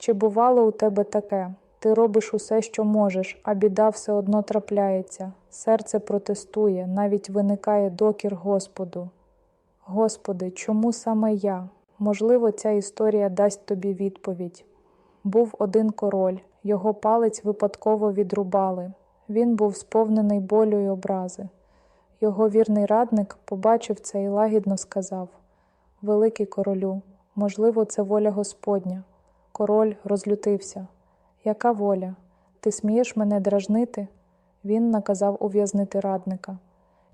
Чи бувало у тебе таке? Ти робиш усе, що можеш, а біда все одно трапляється. Серце протестує, навіть виникає докір Господу. Господи, чому саме я? Можливо, ця історія дасть тобі відповідь. Був один король, його палець випадково відрубали. Він був сповнений болю й образи. Його вірний радник побачив це і лагідно сказав Великий королю, можливо, це воля Господня. Король розлютився. Яка воля? Ти смієш мене дражнити? Він наказав ув'язнити радника.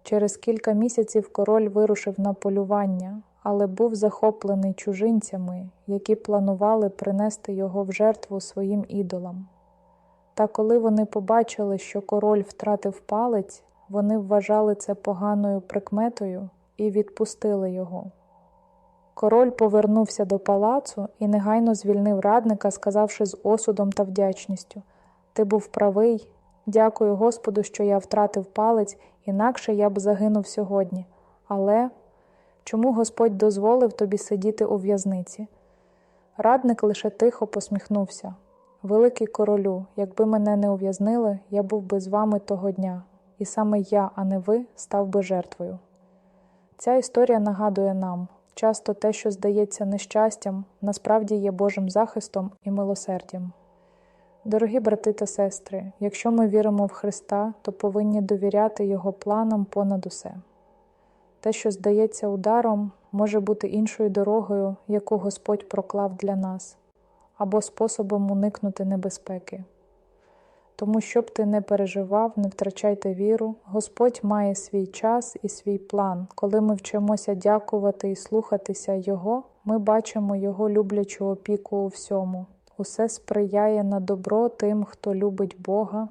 Через кілька місяців король вирушив на полювання, але був захоплений чужинцями, які планували принести його в жертву своїм ідолам. Та коли вони побачили, що король втратив палець, вони вважали це поганою прикметою і відпустили його. Король повернувся до палацу і негайно звільнив радника, сказавши з осудом та вдячністю Ти був правий. Дякую Господу, що я втратив палець, інакше я б загинув сьогодні. Але чому Господь дозволив тобі сидіти у в'язниці? Радник лише тихо посміхнувся. Великий королю, якби мене не ув'язнили, я був би з вами того дня, і саме я, а не ви, став би жертвою. Ця історія нагадує нам часто те, що здається нещастям, насправді є Божим захистом і милосердям. Дорогі брати та сестри, якщо ми віримо в Христа, то повинні довіряти Його планам понад усе. Те, що здається ударом, може бути іншою дорогою, яку Господь проклав для нас, або способом уникнути небезпеки. Тому, щоб ти не переживав, не втрачайте віру, Господь має свій час і свій план. Коли ми вчимося дякувати і слухатися Його, ми бачимо Його люблячу опіку у всьому. Усе сприяє на добро тим, хто любить Бога,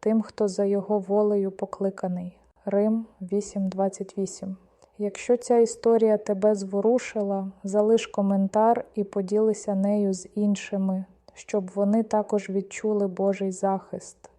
тим, хто за Його волею покликаний. Рим 8.28 Якщо ця історія тебе зворушила, залиш коментар і поділися нею з іншими, щоб вони також відчули Божий захист.